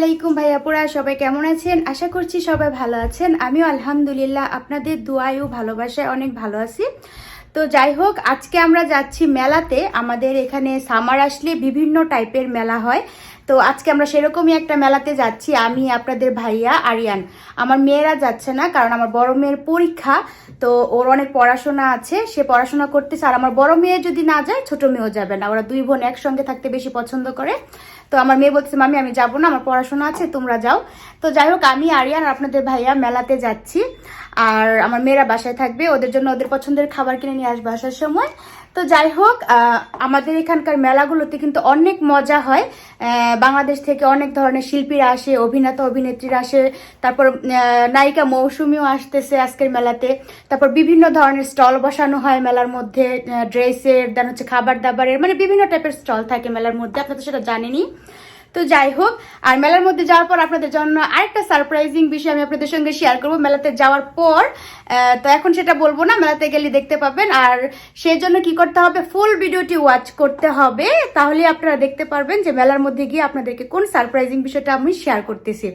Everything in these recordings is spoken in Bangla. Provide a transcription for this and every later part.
আলাইকুম ভাইয়াপুরা সবাই কেমন আছেন? আশা করছি সবাই ভালো আছেন। আমিও আলহামদুলিল্লাহ আপনাদের দোয়ায় ও ভালোবাসায় অনেক ভালো আছি। তো যাই হোক, আজকে আমরা যাচ্ছি মেলাতে। আমাদের এখানে সামার আসলে বিভিন্ন টাইপের মেলা হয়। তো আজকে আমরা সেরকমই একটা মেলাতে যাচ্ছি, আমি, আপনাদের ভাইয়া, আরিয়ান। আমার মেয়েরা যাচ্ছে না, কারণ আমার বড় মেয়ের পরীক্ষা। তো ওর অনেক পড়াশোনা আছে, সে পড়াশোনা করতেছে। আর আমার বড় মেয়ে যদি না যায়, ছোট মেয়েও যাবে না। ওরা দুই বোন একসঙ্গে থাকতে বেশি পছন্দ করে। তো আমার মেয়ে বলছে, মামি, আমি যাব না, আমার পড়াশোনা আছে, তোমরা যাও। তো যাই হোক, আমি, আরিয়ান আর আপনাদের ভাইয়া মেলাতে যাচ্ছি। আর আমার মেয়েরা বাসায় থাকবে, ওদের জন্য ওদের পছন্দের খাবার কিনে নিয়ে আসবে আসার সময়। তো যাই হোক আমাদের এখানকার মেলাগুলোতে কিন্তু অনেক মজা হয়। বাংলাদেশ থেকে অনেক ধরনের শিল্পীরা আসে, অভিনেতা, অভিনেত্রীরা আসে। তারপর নায়িকা মৌসুমিও আসতেছে আজকের মেলাতে। তারপর বিভিন্ন ধরনের স্টল বসানো হয় মেলার মধ্যে ড্রেসের, দেন হচ্ছে খাবার দাবারের মানে বিভিন্ন টাইপের স্টল থাকে মেলার মধ্যে। আপনারা সেটা জানেনই। তো যাই হোক, আর মেলার মধ্যে যাওয়ার পর আপনাদের জন্য আরেকটা সারপ্রাইজিং বিষয় আমি আপনাদের সঙ্গে শেয়ার করব। মেলাতে যাওয়ার পর তো এখন সেটা বলব না, মেলাতে গেলে দেখতে পাবেন। আর সেই জন্য কি করতে হবে? ফুল ভিডিওটি ওয়াচ করতে হবে। তাহলে আপনারা দেখতে পারবেন যে মেলার মধ্যে গিয়ে আপনাদেরকে কোন সারপ্রাইজিং বিষয়টা আমি শেয়ার করতেছি।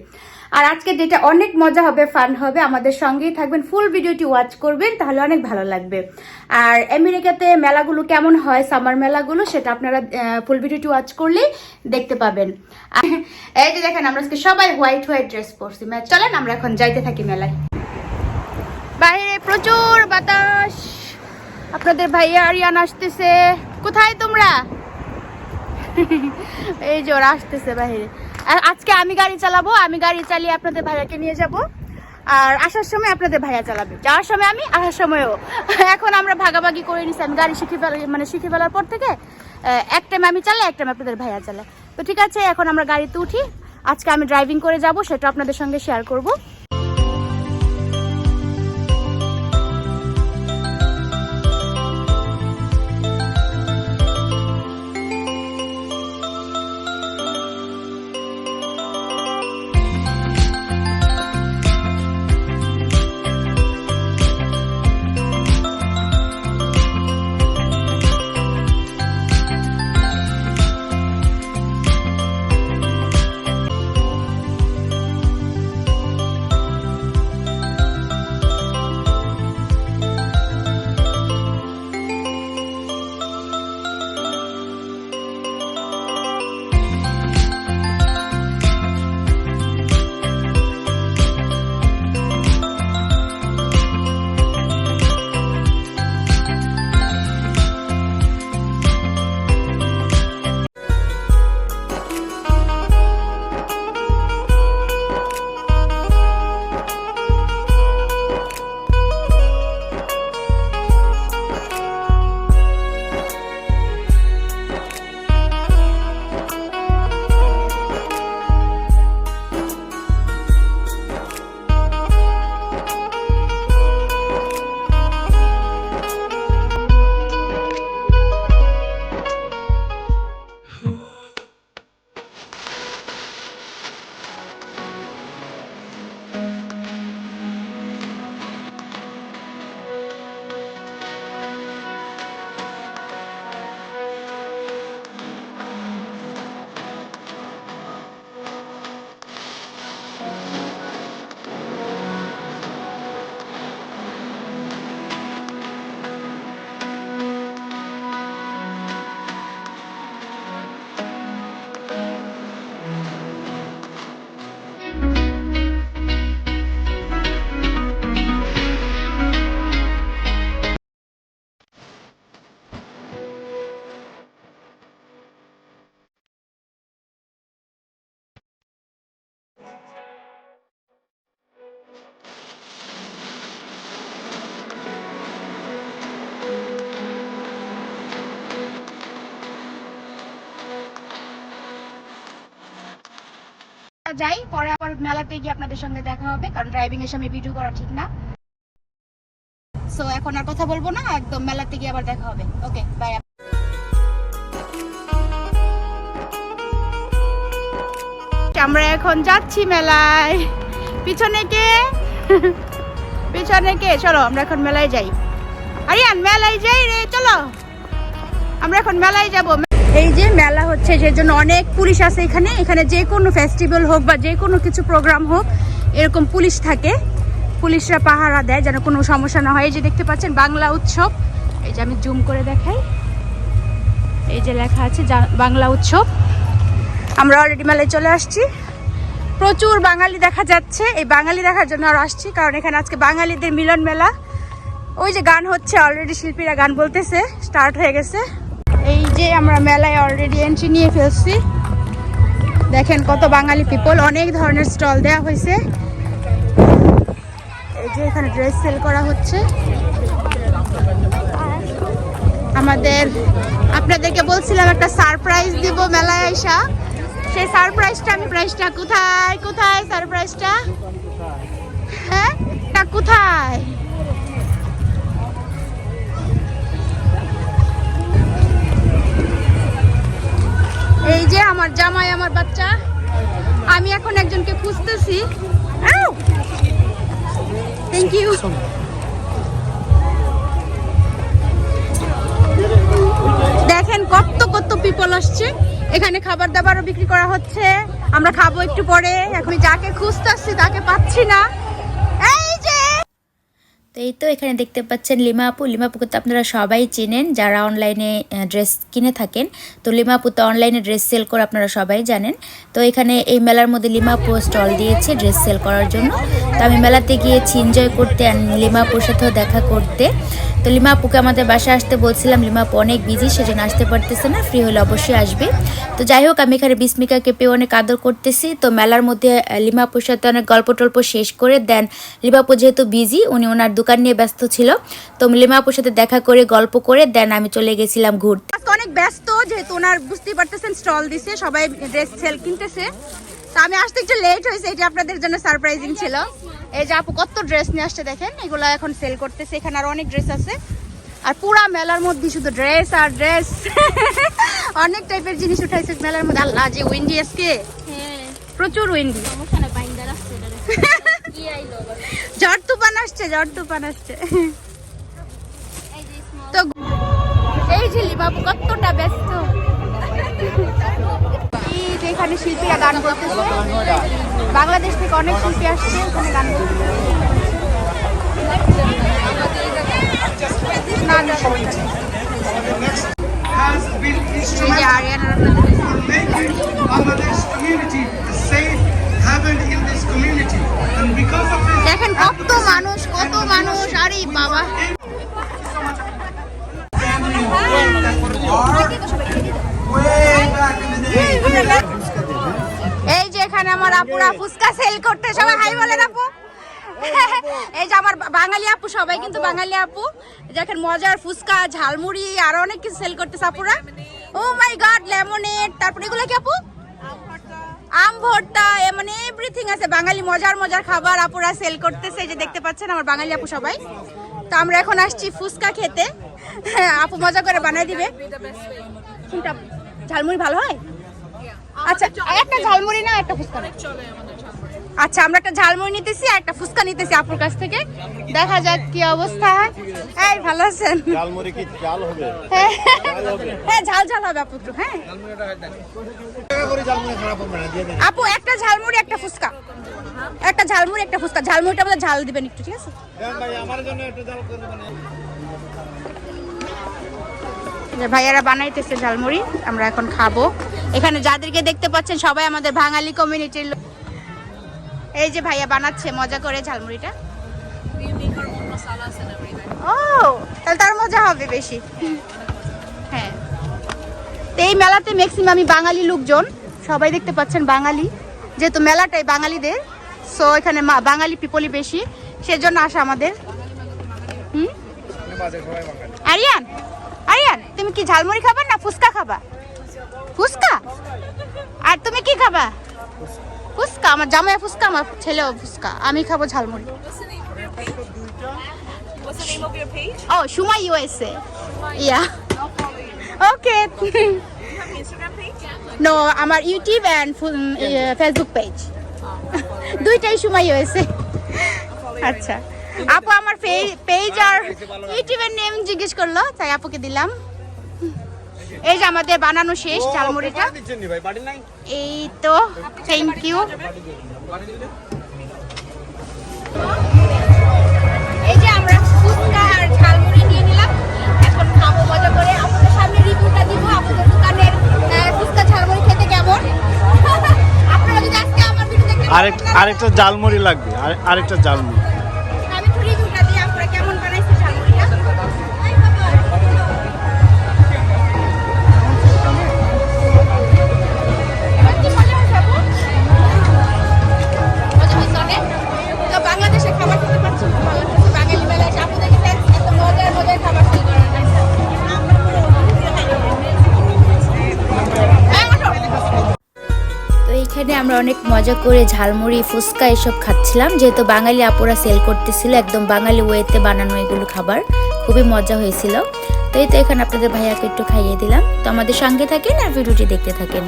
আর আজকে যেটা অনেক মজা হবে ফান হবে, আমাদের সঙ্গেই থাকবেন ফুল ভিডিওটি ওয়াচ করবেন, তাহলে অনেক ভালো লাগবে। আর আমেরিকাতে মেলাগুলো কেমন হয় সামার মেলাগুলো, সেটা আপনারা ফুল ভিডিওটি ওয়াচ করলেই দেখতে পাবেন। এই যে দেখেন, আমরা আজকে সবাই হোয়াইট হোয়াইট ড্রেস পরছি। চলেন, আমরা এখন যাইতে থাকি মেলায়। বাইরে প্রচুর বাতাস। আপনাদের ভাইয়া আরিয়ান আসতেছে। কোথায় তোমরা? এই যে ওরা আসতেছে বাইরে। আর আজকে আমি গাড়ি চালাবো, আমি গাড়ি চালিয়ে আপনাদের ভাইয়াকে নিয়ে যাব। আর আসার সময় আপনাদের ভাইয়া চালাবে। যাওয়ার সময় আমি, আসার সময়ও। এখন আমরা ভাগাভাগি করে নিছি, আমি গাড়ি শিখে ফেলা মানে শিখে ফেলার পর থেকে এক টাইম আমি চালাই, এক টাইম আপনাদের ভাইয়া চালাই তো ঠিক আছে, এখন আমরা গাড়িতে উঠি। আজকে আমি ড্রাইভিং করে যাব, সেটা আপনাদের সঙ্গে শেয়ার করব। যাই পরে আবার মেলাতে গিয়ে আপনাদের সঙ্গে দেখা হবে কারণ ড্রাইভিং এর সময় ভিডিও করা ঠিক না। সো এখন আর কথা বলব না একদম মেলাতে গিয়ে আবার দেখা হবে। ওকে বাই আমরা এখন যাচ্ছি মেলায়। পিছনে কে? পিছনে কে? চলো আমরা এখন মেলায় যাই। আরিয়ান মেলায় যাই রে চলো। আমরা এখন মেলায় যাব এই যে মেলা হচ্ছে, সেই জন্য অনেক পুলিশ আছে এখানে। এখানে যে কোনো ফেস্টিভ্যাল হোক বা যে কোনো কিছু প্রোগ্রাম হোক, এরকম পুলিশ থাকে। পুলিশরা পাহারা দেয় যেন কোনো সমস্যা না হয়। এই যে দেখতে পাচ্ছেন, বাংলা উৎসব। এই যে আমি জুম করে দেখাই। এই যে লেখা আছে বাংলা উৎসব। আমরা অলরেডি মেলায় চলে আসছি। প্রচুর বাঙালি দেখা যাচ্ছে। এই বাঙালি দেখার জন্য আর আসছি, কারণ এখানে আজকে বাঙালিদের মিলন মেলা। ওই যে গান হচ্ছে অলরেডি শিল্পীরা গান বলতেছে স্টার্ট হয়ে গেছে। যে আমরা মেলায় অলরেডি এন্ট্রি নিয়ে ফেলছি। দেখেন কত বাঙালি পিপল অনেক ধরনের স্টল দেওয়া হয়েছে। এই যে এখানে ড্রেস সেল করা হচ্ছে। আমাদের, আপনাদেরকে বলছিলাম একটা সারপ্রাইজ দিব মেলায় আইসা। সেই সারপ্রাইজটা আমি প্রাইসটা কোথায় কোথায় সারপ্রাইজটা হ্যাঁ? তা কোথায়? আমার জামাই, আমার বাচ্চা। আমি এখন একজনকে খুঁজতেছি। থ্যাংক ইউ দেখেন কত কত পিপল আসছে। এখানে খাবার দাবারও বিক্রি করা হচ্ছে। আমরা খাব একটু পরে। এখন যাকে খুঁজতে আসছি তাকে পাচ্ছি না। তো এই তো এখানে দেখতে পাচ্ছেন লিমা আপু লিমা আপুকে তো আপনারা সবাই চেনেন, যারা অনলাইনে ড্রেস কিনে থাকেন। তো লিমা আপু তো অনলাইনে ড্রেস সেল করে আপনারা সবাই জানেন। তো এখানে এই মেলার মধ্যে লিমা আপু স্টল দিয়েছে ড্রেস সেল করার জন্য। তো আমি মেলাতে গিয়েছি এনজয় করতে লিমা আপুর সাথেও দেখা করতে। তো লিমা আপুকে আমাদের বাসায় আসতে বলছিলাম লিমা আপু অনেক বিজি সেজন্য আসতে পারতেছে না ফ্রি হলে অবশ্যই আসবে। তো যাই হোক, আমি এখানে বিস্মিকাকে পেয়ে অনেক আদর করতেছি। তো মেলার মধ্যে লিমা আপুর সাথে অনেক গল্প টল্প শেষ করে দেন। লিমা আপু যেহেতু বিজি উনি ওনার দোকান নিয়ে ব্যস্ত ছিল। তো লিমা আপুর সাথে দেখা করে গল্প করে দেন আমি চলে গেছিলাম ঘুরতে। অনেক ব্যস্ত যেহেতু ওনার বুঝতেই পারতেছেন স্টল দিছে সবাই ড্রেস সেল কিনতেছে। তো আমি আসতে একটু লেট হয়েছে এটা আপনাদের জন্য সারপ্রাইজিং ছিল। এই যে আপু কত ড্রেস নিয়ে আসছে দেখেন এগুলো এখন সেল করতেছে এখানে আর অনেক ড্রেস আছে। আর পুরা মেলার মধ্যে শুধু ড্রেস আর ড্রেস অনেক টাইপের জিনিস উঠাইছে মেলার মধ্যে। আল্লাহ যে উইন্ডি আজকে। প্রচুর উইন্ডি ঝড় তুফান আসছে ঝড় তুফান আসছে। তো এই যে বাবু কতটা ব্যস্ত। এখানে শিল্পীরা গান করতেছে। বাংলাদেশ থেকে অনেক শিল্পী আসছে এখানে গান করতেছে। না, না, has been instrumental আরিয়ানারা making Bangladesh community. কত মানুষ কত মানুষ, আরে বাবা। এই যে এখানে আমার আপুরা ফুচকা সেল করতে সবাই, হাই বলেন আপু। এই যে আমার বাঙালি আপু সবাই, কিন্তু বাঙালি আপু দেখেন মজার ফুচকা, ঝালমুড়ি, আর অনেক কিছু সেল করতেছে আপুরা। ও মাই গড লেমনেড তারপরে এগুলো কি আপু? আম ভর্তা মানে এভরিথিং আছে। বাঙালি মজার মজার খাবার আপুরা সেল করতেছে। যে দেখতে পাচ্ছেন আমার বাঙালি আপু সবাই। তো আমরা এখন আসছি ফুচকা খেতে। আপু মজা করে বানাই দিবে। ঝালমুড়ি ভালো হয়? আচ্ছা একটা ঝালমুড়ি না একটা ফুচকা। না? আচ্ছা আমরা একটা ঝালমুড়ি নিতেছি আর একটা ফুচকা নিতেছি আপুর কাছ থেকে। দেখা যাক কি অবস্থা এই ভালো আছেন? ঝালমুড়ি কি চাল হবে? হ্যাঁ। হ্যাঁ ঝাল ঝাল হবে আপু একটু হ্যাঁ। আপু একটা ঝালমুড়ি একটা ফুচকা। একটা ঝালমুড়ি একটা ফুচকা। ঝালমুড়িটা আমাদের ঝাল দিবেন একটু ঠিক আছে? দেন ভাই আমার জন্য একটু ঝাল করে দেবেন যে ভাইয়ারা বানাইতেছে ঝালমুড়ি আমরা এখন খাব। এখানে যাদেরকে দেখতে পাচ্ছেন সবাই আমাদের বাঙালি কমিউনিটির লোক। এই যে ভাইয়া বানাচ্ছে, মজা করে ঝালমুড়িটা। ও, তাহলে তার মজা হবে বেশি। হ্যাঁ। তো এই মেলাতে ম্যাক্সিমামই বাঙালি লোকজন, সবাই দেখতে পাচ্ছেন বাঙালি। যেহেতু মেলাটাই বাঙালিদের সো এখানে বাঙালি পিপলই বেশি। সেজন্য আসা আমাদের। হুম? আরিয়ান আরিয়ান, তুমি কি ঝালমুড়ি খাবা না ফুচকা খাবা? ফুচকা? আর তুমি কি খাবা? ফুচকা আমার জামাই ফুচকা আমার ছেলেও ফুচকা। আমি খাব ঝালমুড়ি? ও Suma USA. Yeah. Okay? No আমার ইউটিউব অ্যান্ড ফেসবুক পেজ দুইটাই সময় ইউএসএ। আচ্ছা। আপু আমার পেজ আর ইউটিউবের নেম জিজ্ঞেস করল তাই আপুকে দিলাম। এই যে আমাদের বানানো শেষ ঝালমুড়িটা নাই? এই তো থ্যাংক ইউ এই যে আমরা ফুচকা আর ঝালমুড়ি নিয়ে নিলাম। এখন খাব মজা করে। আপনাদের সামনে রিভিউটা দিব আপনাদের দোকানের ফুচকা ঝালমুড়ি খেতে কেমন? আপনারা যদি আজকে আমার ভিডিও দেখতে আরেক আরেকটা জালমুড়ি লাগবে। আরে- আরেকটা জালমুড়ি আমরা অনেক মজা করে ঝালমুড়ি, ফুচকা এসব খাচ্ছিলাম। যেহেতু বাঙালি আপুরা সেল করতেছিল, একদম বাঙালি ওয়েতে বানানো এগুলো খাবার। খুবই মজা হয়েছিল। তো এই তো এখানে আপনাদের ভাইয়াকে একটু খাইয়ে দিলাম। তো আমাদের সঙ্গে থাকেন আর ভিডিওটি দেখতে থাকেন।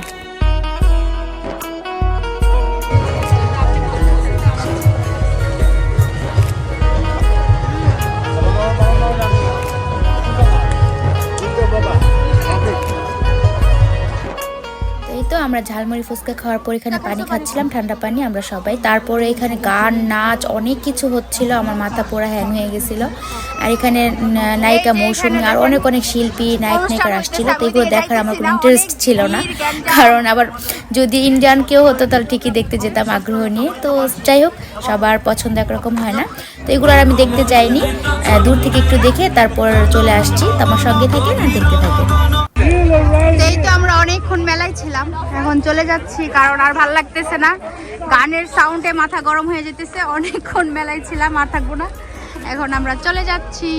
আমরা ঝালমুড়ি, ফুচকা খাওয়ার পর এখানে পানি খাচ্ছিলাম, ঠান্ডা পানি, আমরা সবাই। তারপরে এখানে গান, নাচ, অনেক কিছু হচ্ছিল, আমার মাথা পোড়া হ্যাং হয়ে গেছিল। আর এখানে নায়িকা মৌসুমী, আর অনেক অনেক শিল্পী নায়ক নায়িকার আসছিল, তো এগুলো দেখার আমার কোনো ইন্টারেস্ট ছিল না। কারণ আবার যদি ইন্ডিয়ান কেউ হতো, তাহলে ঠিকই দেখতে যেতাম, আগ্রহ নিয়ে। তো যাই হোক, সবার পছন্দ একরকম হয় না। তো এগুলো আর আমি দেখতে যাইনি। দূর থেকে একটু দেখে তারপর চলে আসছি। তো আমার সঙ্গে থাকেন আর দেখতে থাকেন আমরা অনেকক্ষণ মেলায় ছিলাম। এখন চলে যাচ্ছি, কারণ আর ভালো লাগতেছে না। গানের সাউন্ডে মাথা গরম হয়ে যেতেছে। অনেকক্ষণ মেলায় ছিলাম, আর থাকব না। এখন আমরা চলে যাচ্ছি।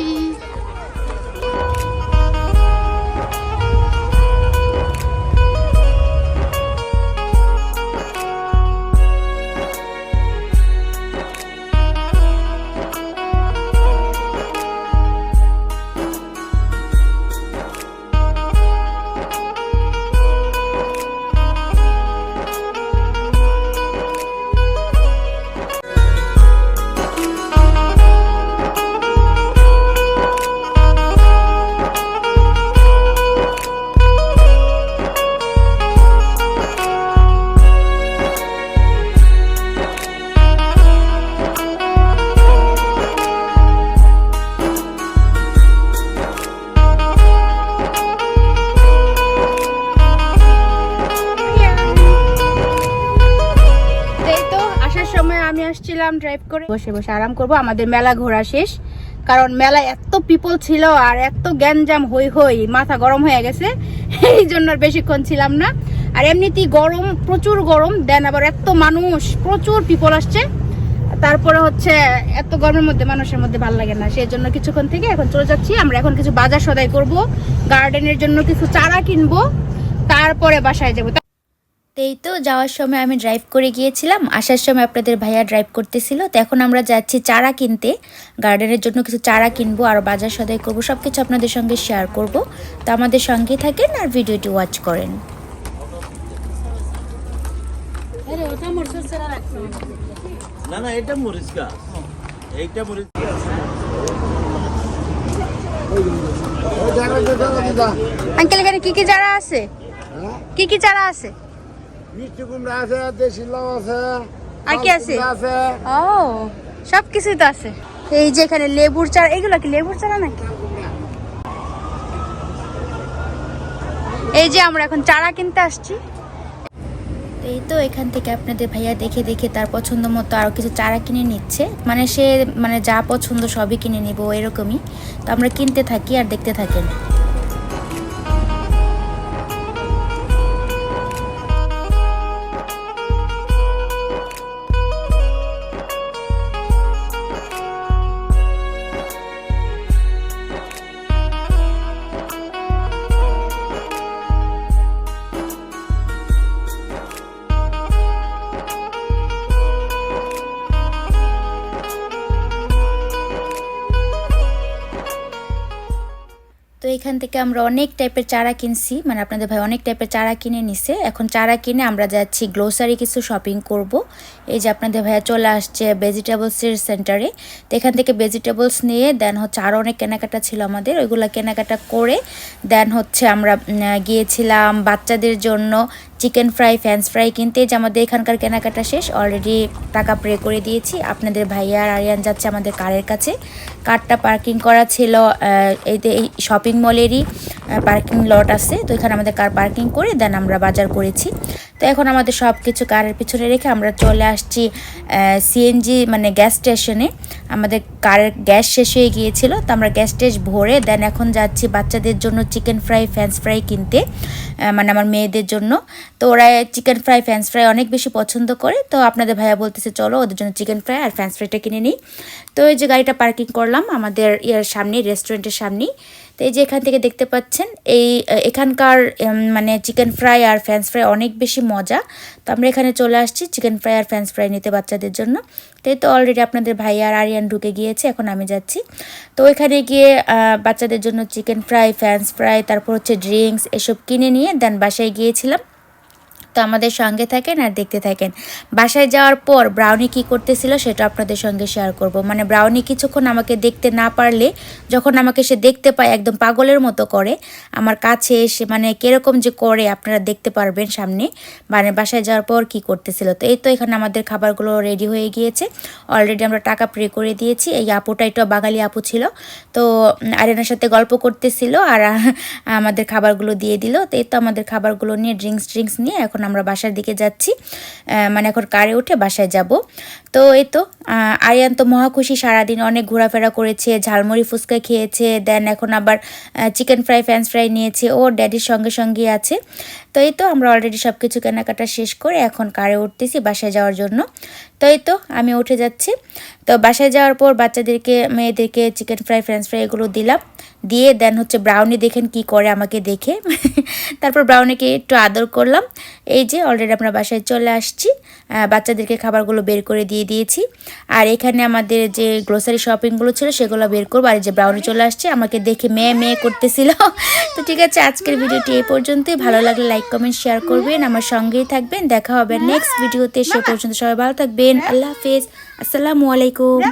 আসার সময় আমি আসছিলাম ড্রাইভ করে। বসে বসে আরাম করব। আমাদের মেলা ঘোরা শেষ। কারণ মেলায় এত পিপল ছিল আর এত গ্যাঞ্জাম হই হই মাথা গরম হয়ে গেছে। এই জন্য বেশিক্ষণ ছিলাম না। আর এমনিতেই গরম, প্রচুর গরম। দেন আবার এত মানুষ, প্রচুর পিপল আসছে। তারপরে হচ্ছে এত গরমের মধ্যে মানুষের মধ্যে ভালো লাগে না। সেই জন্য কিছুক্ষণ থেকে এখন চলে যাচ্ছি। আমরা এখন কিছু বাজার সদাই করব। গার্ডেনের জন্য কিছু চারা কিনবো। তারপরে বাসায় যাব। এই তো যাওয়ার সময় আমি ড্রাইভ করে গিয়েছিলাম। আসার সময় আপনাদের ভাইয়া ড্রাইভ করতেছিল। তো এখন আমরা যাচ্ছি চারা কিনতে। গার্ডেনের জন্য কিছু চারা কিনবো আর বাজার সদাই করব। সব কিছু আপনাদের সঙ্গে শেয়ার করব। তো আমাদের সঙ্গে থাকেন আর ভিডিওটি ওয়াচ করেন। না না এটা মরিচ গাছ। এইটা মরিচ আঙ্কেল এখানে কি কি চারা আছে? কি কি চারা আছে? মিষ্টি কুমড়া আছে দেশি লাউ আছে আর কি আছে? ও সব কিছুই তো আছে। এই যে এখানে লেবুর চারা এগুলো কি লেবুর চারা নাকি? এই যে আমরা এখন চারা কিনতে আসছি। এই তো এখান থেকে আপনাদের ভাইয়া দেখে দেখে তার পছন্দ মতো আরও কিছু চারা কিনে নিচ্ছে। মানে সে মানে যা পছন্দ সবই কিনে নিব এরকমই। তো আমরা কিনতে থাকি আর দেখতে থাকেন। এখান থেকে আমরা অনেক টাইপের চারা কিনছি। মানে আপনাদের ভাই অনেক টাইপের চারা কিনে নিছে। এখন চারা কিনে আমরা যাচ্ছি গ্লোসারি কিছু শপিং করব। এই যে আপনাদের ভাইয়া চলে আসছে ভেজিটেবলসের সেন্টারে তো এখান থেকে ভেজিটেবলস নিয়ে দেন হচ্ছে আরও অনেক কেনাকাটা ছিল আমাদের। ওইগুলো কেনাকাটা করে দেন হচ্ছে আমরা গিয়েছিলাম বাচ্চাদের জন্য চিকেন ফ্রাই, ফ্যান্স ফ্রাই কিনতে যে আমাদের এখানকার কেনাকাটা শেষ অলরেডি টাকা প্রে করে দিয়েছি। আপনাদের ভাইয়া আর আরিয়ান যাচ্ছে আমাদের কারের কাছে। কারটা পার্কিং করা ছিল এই শপিং মলেরই পার্কিং লট আছে, তো এখানে আমাদের কার পার্কিং করে দেন আমরা বাজার করেছি। তো এখন আমাদের সব কিছু কারের পিছনে রেখে আমরা চলে আসছি সিএনজি মানে গ্যাস স্টেশনে আমাদের কারের গ্যাস শেষ হয়ে গিয়েছিল, তো আমরা গ্যাস টেস ভরে দেন এখন যাচ্ছি বাচ্চাদের জন্য চিকেন ফ্রাই ফ্যান্স ফ্রাই কিনতে মানে আমার মেয়েদের জন্য। তো ওরা চিকেন ফ্রাই ফ্যান্স ফ্রাই অনেক বেশি পছন্দ করে, তো আপনাদের ভাইয়া বলতেছে, চলো ওদের জন্য চিকেন ফ্রাই আর ফ্যান্স ফ্রাইটা কিনে নিই। তো এই যে গাড়িটা পার্কিং করলাম, আমাদের ইয়ার সামনে রেস্টুরেন্টের সামনেই। তো এই যে এখান থেকে দেখতে পাচ্ছেন, এই এখানকার মানে চিকেন ফ্রাই আর ফ্যান্স ফ্রাই অনেক বেশি মজা। তো আমরা এখানে চলে আসছি চিকেন ফ্রাই আর ফ্যান্স ফ্রাই নিতে বাচ্চাদের জন্য। তো এই তো অলরেডি আপনাদের ভাই আর আরিয়ান ঢুকে গিয়েছে, এখন আমি যাচ্ছি। তো এখানে গিয়ে বাচ্চাদের জন্য চিকেন ফ্রাই ফ্যান্স ফ্রাই তারপর হচ্ছে ড্রিঙ্কস এসব কিনে নিয়ে, দেন বাসায় গিয়েছিলাম। তো আমাদের সঙ্গে থাকেন আর দেখতে থাকেন। বাসায় যাওয়ার পর ব্রাউনি কি করতেছিল সেটা আপনাদের সঙ্গে শেয়ার করব। মানে ব্রাউনি কিছুক্ষণ আমাকে দেখতে না পারলে যখন আমাকে সে দেখতে পায় একদম পাগলের মতো করে আমার কাছে এসে মানে কীরকম যে করে আপনারা দেখতে পারবেন সামনে মানে বাসায় যাওয়ার পর কি করতেছিল। তো এই তো এখানে আমাদের খাবারগুলো রেডি হয়ে গিয়েছে। অলরেডি আমরা টাকা প্রে করে দিয়েছি। এই আপুটা একটু বাঙালি আপু ছিল। তো উম, আরিয়ানার সাথে গল্প করতেছিল আর আমাদের খাবারগুলো দিয়ে দিল। তো এই তো আমাদের খাবারগুলো নিয়ে ড্রিঙ্কস ড্রিঙ্কস নিয়ে এখন আমরা বাসার দিকে যাচ্ছি মানে এখন কারে উঠে বাসায় যাব। তো এই তো আরিয়ান তো মহাখুশি সারাদিন অনেক ঘোরাফেরা করেছে, ঝালমুড়ি, ফুচকা খেয়েছে, দেন এখন আবার চিকেন ফ্রাই ফ্যান্স ফ্রাই নিয়েছে, ও ড্যাডির সঙ্গে সঙ্গে আছে। তো এই তো আমরা অলরেডি সব কিছু কেনাকাটা শেষ করে এখন কারে উঠতেছি বাসায় যাওয়ার জন্য। তো এই তো আমি উঠে যাচ্ছি। তো বাসায় যাওয়ার পর বাচ্চাদেরকে, মেয়েদেরকে চিকেন ফ্রাই ফ্রেঞ্চ ফ্রাই এগুলো দিলাম। দিয়ে দেন হচ্ছে ব্রাউনি দেখেন কি করে আমাকে দেখে। তারপর ব্রাউনিকে একটু আদর করলাম। এই যে অলরেডি আমরা বাসায় চলে আসছি। বাচ্চাদেরকে খাবারগুলো বের করে দিয়ে দিয়েছি। আর এখানে আমাদের যে গ্রোসারি শপিংগুলো ছিল সেগুলো বের করব। আর যে ব্রাউনি চলে আসছে, আমাকে দেখে মেয়ে মেয়ে করতেছিল। তো ঠিক আছে, আজকের ভিডিওটি এই পর্যন্তই। ভালো লাগলে লাইক কমেন্ট শেয়ার করবেন আমার সঙ্গেই থাকবেন দেখা হবে নেক্সট ভিডিওতে সে পর্যন্ত সবাই ভালো থাকবেন আল্লাহ হাফেজ আসসালামু আলাইকুম।